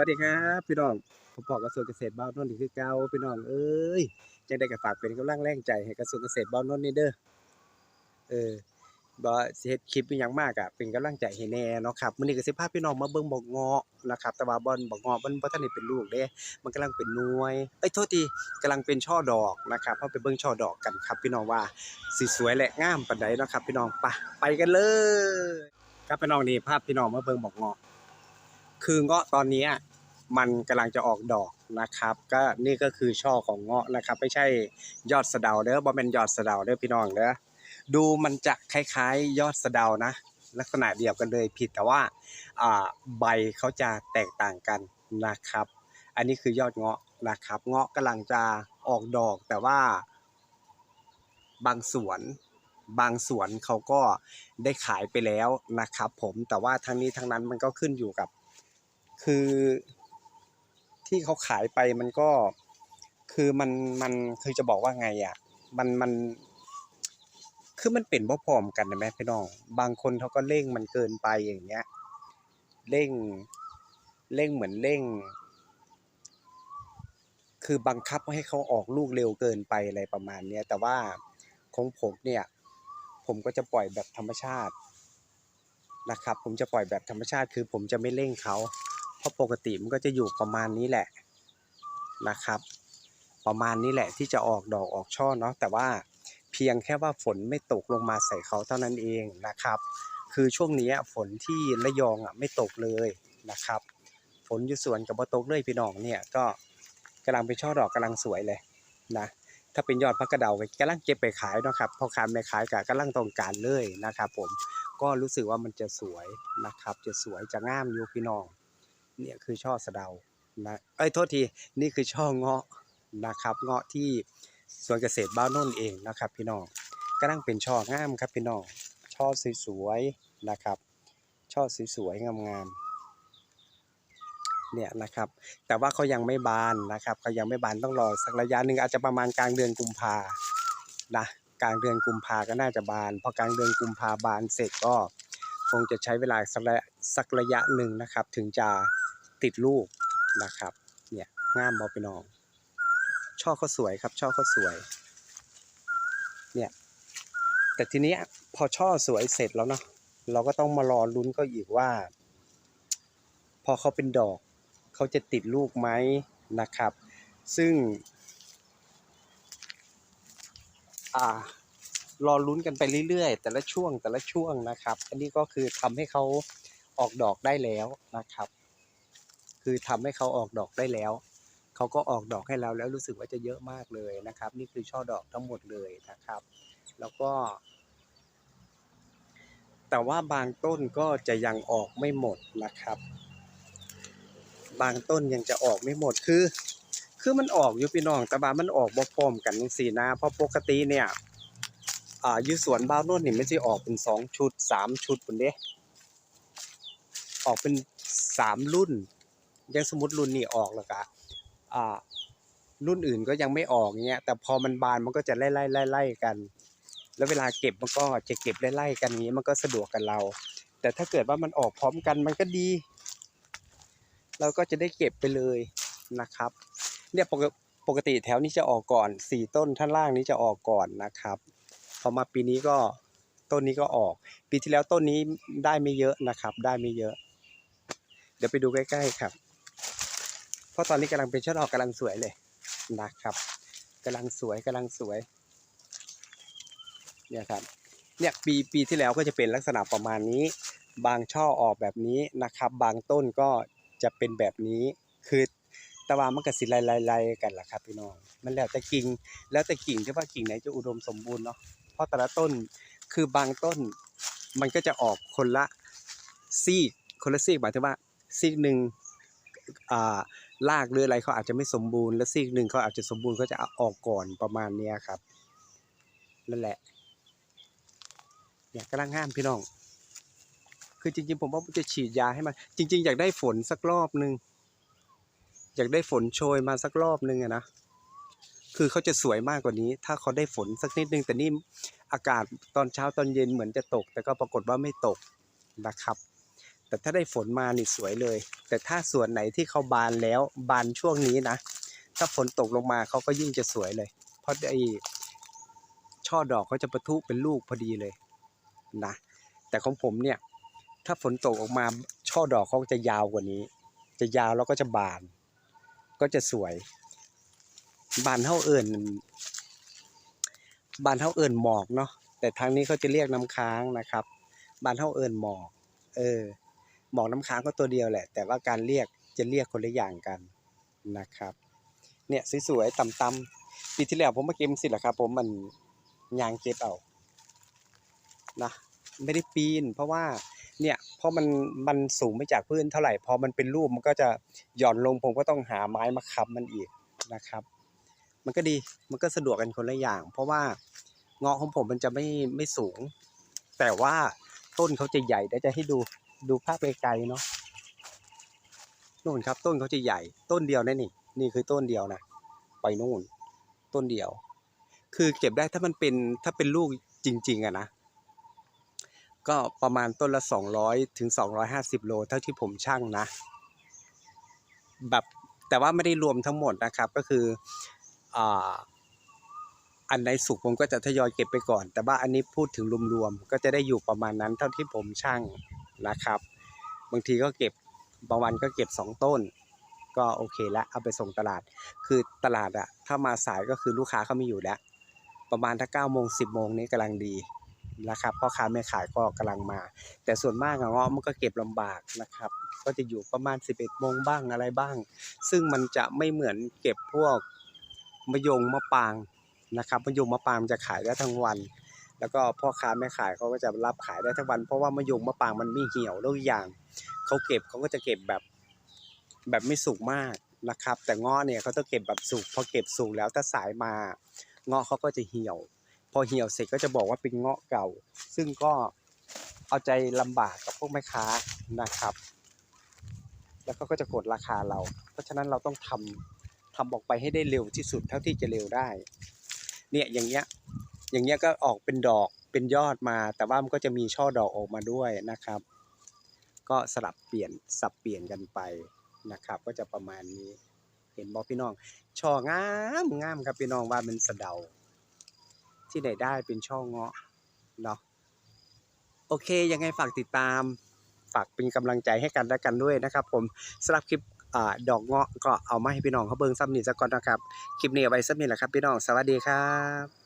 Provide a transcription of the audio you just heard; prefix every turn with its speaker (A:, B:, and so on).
A: วัสดีครับพี่น้องผมบอกกระทรวงเกษตรบ้านนนท์คือเก่าพี่น้องเอ้ยจังได้ก็ฝากเป็นกำลังแรงใจให้กระทรวงเกษตรบ้านนนท์นี่เด้อเออบ่สิเฮ็ดคลิปอีหยังมากอะเป็นกำลังใจให้แน่เนาะครับมื้อนี้ก็สิพาพี่น้องมาเบิ่งบอกงาะนะครับแต่ว่าบ่อนบอกงาะมันบ่ทันได้เป็นลูกเด้ มันกำลังเป็นหน่วยเอ้ยโทษทีกำลังเป็นช่อดอกนะครับเฮาไปเบิ่งช่อดอกกันครับพี่น้องว่าสิสวยและงามปานใดเนาะครับ พี่น้องไปไปกันเลยครับพี่น้องนี่ภาพพี่น้องมาเบิ่งบอกงาะ คือเงาะตอนนี้มันกำลังจะออกดอกนะครับ ก็นี่ก็คือช่อของเงาะนะครับ ไม่ใช่ยอดสะเดาเด้อบ่แม่นยอดสะเดาเด้อพี่น้องเด้อดูมันจะคล้ายๆ ยอดสะเดานะ ลักษณะเดียวกันเลยผิดแต่ว่าใบเขาจะแตกต่างกันนะครับ อันนี้คือยอดเงาะนะครับ เงาะกำลังจะออกดอกแต่ว่า บางสวนบางสวนเขาก็ได้ขายไปแล้วนะครับ ผมแต่ว่าทั้งนี้ทั้งนั้นมันก็ขึ้นอยู่กับ คือที่เขาขายไปมันก็คือมันมันคือจะบอกว่าไงอะ มันมัน คือมันเป็นบ่พร้อมกันนะแม่พี่น้อง บางคนเขาก็เร่งมันเกินไปอย่างเงี้ยเร่งเร่งเหมือนเร่ง คือบังคับให้เขาออกลูกเร็วเกินไปอะไรประมาณเนี้ยแต่ว่าของผมเนี่ย ผมก็จะปล่อยแบบธรรมชาตินะครับ ผมจะปล่อยแบบธรรมชาติ คือผมจะไม่เร่งเขา ราะปกติมันก็จะอยู่ประมาณนี้แหละนะครับ ประมาณนี้แหละที่จะออกดอกออกช่อเนาะแต่ว่าเพียงแค่ว่าฝนไม่ตกลงมาใส่เขาเท่านั้นเองนะครับ คือช่วงนี้ฝนที่ระยองอะไม่ตกเลยนะครับ ฝนอยู่สวนกับบ่ตกเลยพี่น้องเนี่ยก็กำลังเป็นช่อดอกกำลังสวยเลยนะถ้าเป็นยอดพักกระเดาก็กำลังเก็บไปขายนะครับพอขายไม่ขายก็กำลังต้องการเลยนะครับ ผมก็รู้สึกว่ามันจะสวยนะครับ จะสวยจะงามอยู่พี่น้อง เนี่ยคือช่อสะเดานะเอ้ยโทษทีนี่คือช่อเงาะนะครับ เงาะที่สวนเกษตรบ้านน่นเองนะครับ พี่น้องกำลังเป็นช่องามครับพี่น้องช่อสวยๆนะครับ ช่อสวยๆงามๆเนี่ยนะครับ แต่ว่าเขายังไม่บานนะครับเขายังไม่บานต้องรอสักระยะหนึ่งอาจจะประมาณกลางเดือนกุมภานะกลางเดือนกุมภาก็น่าจะบานพอกลางเดือนกุมภาบานเสร็จก็คงจะใช้เวลาสักระะสักระยะหนึ่งนะครับ ถึงจะ ติดลูกนะครับ เนี่ยงามบอพี่น้อง ช่อเขาสวยครับ ช่อเขาสวย เนี่ย แต่ทีนี้พอช่อสวยเสร็จแล้วเนาะเราก็ต้องมารอลุ้นก็อีกว่า พอเขาเป็นดอกเขาจะติดลูกไหมนะครับ ซึ่งอ่ารอลุ้นกันไปเรื่อยๆ แต่ละช่วงแต่ละช่วงนะครับ อันนี้ก็คือทำให้เขาออกดอกได้แล้วนะครับ คือทำให้เขาออกดอกได้แล้ว เขาก็ออกดอกให้เราแล้วรู้สึกว่าจะเยอะมากเลยนะครับ นี่คือช่อดอกทั้งหมดเลยนะครับ แล้วก็ แต่ว่าบางต้นก็จะยังออกไม่หมดนะครับ บางต้นยังจะออกไม่หมดคือ คือมันออกอยู่พี่น้องแต่ว่ามันออกบ่พร้อมกันจังซี่นะเพราะปกติเนี่ยอ่ายู่สวนบ้านโน่นนี่ไมันสิออกเป็นสองชุดสามชุดพุ่นเด้ออกเป็นสามรุ่น ยังสมมติรุ่นนี้ออกแล้วก็อ่ารุ่นอื่นก็ยังไม่ออกเงี้ย แต่พอมันบานมันก็จะไล่ไล่ไล่ไล่กัน แล้วเวลาเก็บมันก็จะเก็บไล่ไล่กันนี้มันก็สะดวกกับเรา แต่ถ้าเกิดว่ามันออกพร้อมกันมันก็ดี เราก็จะได้เก็บไปเลยนะครับ เนี่ยปกปกติแถวนี้จะออกก่อนสี่ต้นท่านล่างนี้จะออกก่อนนะครับพอมาปีนี้ก็ต้นนี้ก็ออก ปีที่แล้วต้นนี้ได้ไม่เยอะนะครับ ได้ไม่เยอะ เดี๋ยวไปดูใกล้ ๆ ครับ เพราะตอนนี้กำลังเป็นช่อดอกกำลังสวยเลยนะครับกำลังสวยกำลังสวยเนี่ยครับเนี่ยปีปีที่แล้วก็จะเป็นลักษณะประมาณนี้ บางช่อออกแบบนี้นะครับ บางต้นก็จะเป็นแบบนี้คือตะวันมันก็สิไล่ๆๆกันล่ะครับพี่น้องมันแล้วแต่กิ่งแล้วแต่กิ่งที่ว่ากิ่งไหนจะอุดมสมบูรณ์เนาะเพราะแต่ละต้นคือบางต้นมันก็จะออกคนละซีกคนละซีกหมายถึงว่าซีกหนึ่งอ่า รากหรืออะไรเขาอาจจะไม่สมบูรณ์แล้วซีกหนึ่งเขาอาจจะสมบูรณ์เขาจะออกก่อนประมาณเนี้ยครับนั่นแหละเนี่ยกำลังห้ามพี่น้อง คือจริงๆ ผมว่าจะฉีดยาให้มันจริง ๆ อยากได้ฝนสักรอบหนึ่งอยากได้ฝนโชยมาสักรอบหนึ่งอะนะคือเขาจะสวยมากกว่านี้ ถ้าเขาได้ฝนสักนิดนึงแต่นี่อากาศตอนเช้าตอนเย็นเหมือนจะตก แต่ก็ปรากฏว่าไม่ตกนะครับ แต่ถ้าได้ฝนมานี่สวยเลย แต่ถ้าส่วนไหนที่เขาบานแล้วบานช่วงนี้นะ ถ้าฝนตกลงมาเขาก็ยิ่งจะสวยเลย เพราะไอ้ช่อดอกเขาจะประทุเป็นลูกพอดีเลยนะ แต่ของผมเนี่ย ถ้าฝนตกออกมาช่อดอกเขาจะยาวกว่านี้ จะยาวแล้วก็จะบาน ก็จะสวย บานเท่าเอิญบานเท่าเอิญหมอกเนาะแต่ทางนี้เขาจะเรียกน้ำค้างนะครับ บานเท่าเอิญหมอก เออ หมอกน้ำค้างก็ตัวเดียวแหละ แต่ว่าการเรียกจะเรียกคนละอย่างกันนะครับ เนี่ยสวยๆต่ำๆปีที่แล้วผมมาเก็บสิแหละครับ ผมมันยางเก็บเอานะไม่ได้ปีน เพราะว่าเนี่ยเพราะมันมันสูงไม่จากพื้นเท่าไหร่พอมันเป็นรูปมันก็จะหย่อนลงผมก็ต้องหาไม้มาค้ำมันอีกนะครับ มันก็ดีมันก็สะดวกกันคนละอย่าง เพราะว่าเงาะของผมมันจะไม่ไม่สูง แต่ว่าต้นเขาจะใหญ่เดี๋ยวจะให้ดู ดูภาพไกลๆเนาะนู่นครับ ต้นเขาจะใหญ่ ต้นเดียวนะนี่ นี่คือต้นเดียวนะไปนู่น ต้นเดียว คือเก็บได้ถ้ามันเป็นถ้าเป็นลูกจริง ๆอะนะก็ประมาณต้นละ 200 ถึง 250 โล เท่าที่ผมชั่งนะ แบบแต่ว่าไม่ได้รวมทั้งหมดนะครับก็คืออันไหนสุกผมก็จะทยอยเก็บไปก่อน แต่ว่าอันนี้พูดถึงรวมๆก็จะได้อยู่ประมาณนั้นเท่าที่ผมชั่ง นะครับ บางทีก็เก็บบางวันก็เก็บ 2 ต้น ก็โอเคละเอาไปส่งตลาด คือตลาดอะถ้ามาสายก็คือลูกค้าเขาไม่อยู่แล้ว ประมาณถ้า9โมง10โมงนี้กำลังดีนะครับพ่อค้าแม่ขายก็กำลังมา แต่ส่วนมากเงาะมันก็เก็บลำบากนะครับ ก็จะอยู่ประมาณ 11โมงบ้างอะไรบ้าง ซึ่งมันจะไม่เหมือนเก็บพวกมะยงมะปางนะครับมะยงมะปางจะขายได้ทั้งวัน แล้วก็พ่อค้าแม่ขายเขาก็จะรับขายได้ทั้งวัน เพราะว่ามะยงมะปางมันไม่เหี่ยวแล้วอีกอย่างเขาเก็บเขาก็จะเก็บแบบแบบไม่สุกมากนะครับ แต่เงาะเนี่ยเขาต้องเก็บแบบสุกพอเก็บสุกแล้วถ้าสายมาเงาะเขาก็จะเหี่ยว พอเหี่ยวเสร็จก็จะบอกว่าเป็นเงาะเก่า ซึ่งก็เอาใจลำบากกับพวกแม่ค้านะครับ แล้วเขาก็จะกดราคาเรา เพราะฉะนั้นเราต้องทำทำออกไปให้ได้เร็วที่สุดเท่าที่จะเร็วได้ เนี่ยอย่างเงี้ย อย่างเงี้ยก็ออกเป็นดอกเป็นยอดมา แต่ว่ามันก็จะมีช่อดอกออกมาด้วยนะครับ ก็สลับเปลี่ยนสับเปลี่ยนกันไปนะครับ ก็จะประมาณนี้ เห็นบอกพี่น้อง ช่องามงามครับพี่น้องว่ามันสะเดา ที่ไหนได้เป็นช่อเงาะเนาะโอเค ยังไงฝากติดตาม ฝากเป็นกำลังใจให้กันและกันด้วยนะครับ ผมสำหรับคลิปอดอกเงาะก็เอามาให้พี่น้องเขาเบิ่งซ้ำนี่ซะก่อนนะครับ คลิปนี้เอาไว้ซ้ำนี่แหละครับพี่น้อง สวัสดีครับ